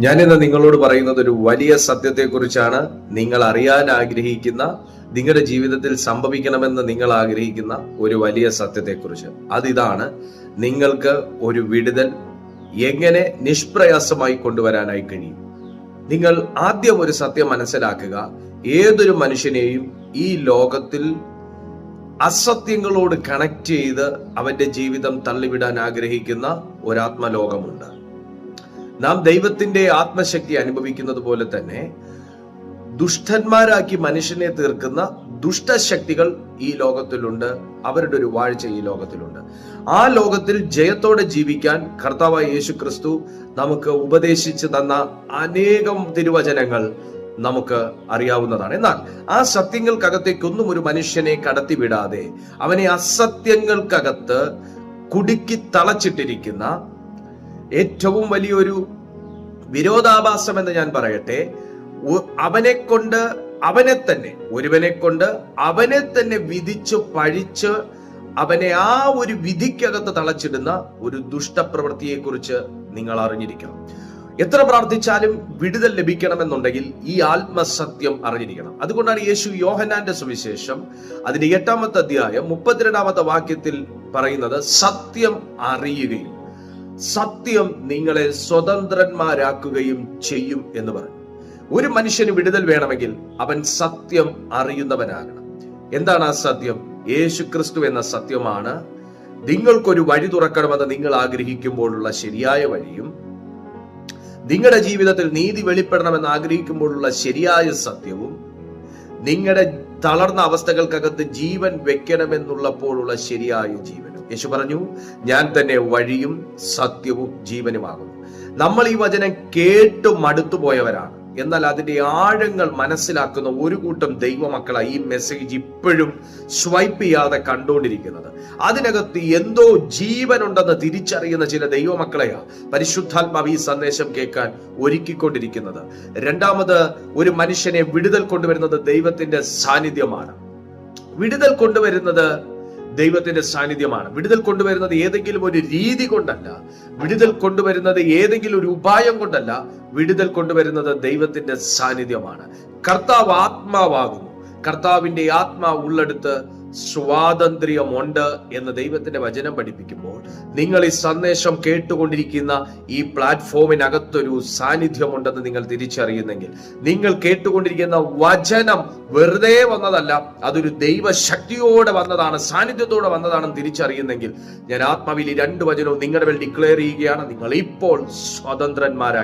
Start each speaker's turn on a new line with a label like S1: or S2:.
S1: ഞാനിന്ന് നിങ്ങളോട് പറയുന്നത് ഒരു വലിയ സത്യത്തെക്കുറിച്ചാണ്. നിങ്ങൾ അറിയാൻ ആഗ്രഹിക്കുന്ന നിങ്ങളുടെ ജീവിതത്തിൽ സംഭവിക്കണമെന്ന് നിങ്ങൾ ആഗ്രഹിക്കുന്ന ഒരു വലിയ സത്യത്തെക്കുറിച്ച്. അതിതാണ് നിങ്ങൾക്ക് ഒരു വിടുതൽ എങ്ങനെ നിഷ്പ്രയാസമായി കൊണ്ടുവരാനായി കഴിയും. നിങ്ങൾ ആദ്യം ഒരു സത്യം മനസ്സിലാക്കുക. ഏതൊരു മനുഷ്യനെയും ഈ ലോകത്തിൽ അസത്യങ്ങളോട് കണക്ട് ചെയ്ത് അവന്റെ ജീവിതം തള്ളിവിടാൻ ആഗ്രഹിക്കുന്ന ഒരാത്മലോകമുണ്ട്. നാം ദൈവത്തിന്റെ ആത്മശക്തി അനുഭവിക്കുന്നത് പോലെ തന്നെ ദുഷ്ടന്മാരാക്കി മനുഷ്യനെ തീർക്കുന്ന ദുഷ്ടശക്തികൾ ഈ ലോകത്തിലുണ്ട്. അവരുടെ ഒരു വാഴ്ച ഈ ലോകത്തിലുണ്ട്. ആ ലോകത്തിൽ ജയത്തോടെ ജീവിക്കാൻ കർത്താവായ യേശു ക്രിസ്തു നമുക്ക് ഉപദേശിച്ചു തന്ന അനേകം തിരുവചനങ്ങൾ നമുക്ക് അറിയാവുന്നതാണ്. എന്നാൽ ആ സത്യങ്ങൾക്കകത്തേക്കൊന്നും ഒരു മനുഷ്യനെ കടത്തിവിടാതെ അവനെ അസത്യങ്ങൾക്കകത്ത് കുടുക്കി തളച്ചിട്ടിരിക്കുന്ന ഏറ്റവും വലിയൊരു വിരോധാഭാസം എന്ന് ഞാൻ പറയട്ടെ അവനെ കൊണ്ട് അവനെ തന്നെ ഒരുവനെ കൊണ്ട് അവനെ തന്നെ വിധിച്ച് പഴിച്ച് അവനെ ആ ഒരു വിധിക്കകത്ത് തളച്ചിടുന്ന ഒരു ദുഷ്ടപ്രവൃത്തിയെ കുറിച്ച് നിങ്ങൾ അറിഞ്ഞിരിക്കണം. എത്ര പ്രാർത്ഥിച്ചാലും വിടുതൽ ലഭിക്കണമെന്നുണ്ടെങ്കിൽ ഈ ആത്മസത്യം അറിഞ്ഞിരിക്കണം. അതുകൊണ്ടാണ് യേശു യോഹനാന്റെ സുവിശേഷം അതിന്റെ എട്ടാമത്തെ അധ്യായം മുപ്പത്തിരണ്ടാമത്തെ വാക്യത്തിൽ പറയുന്നത് സത്യം അറിയുകയും സത്യം നിങ്ങളെ സ്വതന്ത്രന്മാരാക്കുകയും ചെയ്യും എന്ന് പറഞ്ഞു. ഒരു മനുഷ്യന് വിടുതൽ വേണമെങ്കിൽ അവൻ സത്യം അറിയുന്നവനാകണം. എന്താണ് ആ സത്യം? യേശു ക്രിസ്തു എന്ന സത്യമാണ്. നിങ്ങൾക്കൊരു വഴി തുറക്കണമെന്ന് നിങ്ങൾ ആഗ്രഹിക്കുമ്പോഴുള്ള ശരിയായ വഴിയും നിങ്ങളുടെ ജീവിതത്തിൽ നീതി വെളിപ്പെടണമെന്ന് ആഗ്രഹിക്കുമ്പോഴുള്ള ശരിയായ സത്യവും നിങ്ങളുടെ തളർന്ന അവസ്ഥകൾക്കകത്ത് ജീവൻ വെക്കണമെന്നുള്ളപ്പോഴുള്ള ശരിയായ ജീവനും യേശു പറഞ്ഞു ഞാൻ തന്നെ വഴിയും സത്യവും ജീവനുമാകുന്നു. നമ്മൾ ഈ വചനം കേട്ടു മടുത്തു പോയവരാണ്. എന്നാൽ അതിന്റെ ആഴങ്ങൾ മനസ്സിലാക്കുന്ന ഒരു കൂട്ടം ദൈവമക്കളായി ഈ മെസ്സേജ് ഇപ്പോഴും സ്വൈപ്പ് ചെയ്യാതെ കണ്ടുകൊണ്ടിരിക്കുന്നത്. അതിനകത്ത് എന്തോ ജീവനുണ്ടെന്ന് തിരിച്ചറിയുന്ന ചില ദൈവമക്കളെയാ പരിശുദ്ധാത്മാവ് ഈ സന്ദേശം കേൾക്കാൻ ഒരുക്കിക്കൊണ്ടിരിക്കുന്നത്. രണ്ടാമത് ഒരു മനുഷ്യനെ വിടുതൽ കൊണ്ടുവരുന്നത് ദൈവത്തിന്റെ സാന്നിധ്യമാണ്. വിടുതൽ കൊണ്ടുവരുന്നത് ദൈവത്തിന്റെ സാന്നിധ്യമാണ്. വിടുതൽ കൊണ്ടുവരുന്നത് ഏതെങ്കിലും ഒരു രീതി കൊണ്ടല്ല. വിടുതൽ കൊണ്ടുവരുന്നത് ഏതെങ്കിലും ഒരു ഉപായം കൊണ്ടല്ല. വിടുതൽ കൊണ്ടുവരുന്നത് ദൈവത്തിന്റെ സാന്നിധ്യമാണ്. കർത്താവ് ആത്മാവാകുന്നു. കർത്താവിന്റെ ആത്മാവ് ഉള്ളെടുത്ത് സ്വാതന്ത്ര്യമുണ്ട് എന്ന് ദൈവത്തിന്റെ വചനം പഠിപ്പിക്കുമ്പോൾ നിങ്ങൾ ഈ സന്ദേശം കേട്ടുകൊണ്ടിരിക്കുന്ന ഈ പ്ലാറ്റ്ഫോമിനകത്തൊരു സാന്നിധ്യമുണ്ടെന്ന് നിങ്ങൾ തിരിച്ചറിയുന്നെങ്കിൽ നിങ്ങൾ കേട്ടുകൊണ്ടിരിക്കുന്ന വചനം വെറുതെ വന്നതല്ല അതൊരു ദൈവശക്തിയോടെ വന്നതാണ് സാന്നിധ്യത്തോടെ വന്നതാണെന്ന് തിരിച്ചറിയുന്നെങ്കിൽ ഞാൻ ആത്മാവിൽ ഈ രണ്ട് വചനവും നിങ്ങളുടെ മേൽ ഡിക്ലെയർ ചെയ്യുകയാണ് നിങ്ങൾ ഇപ്പോൾ സ്വതന്ത്രന്മാരായി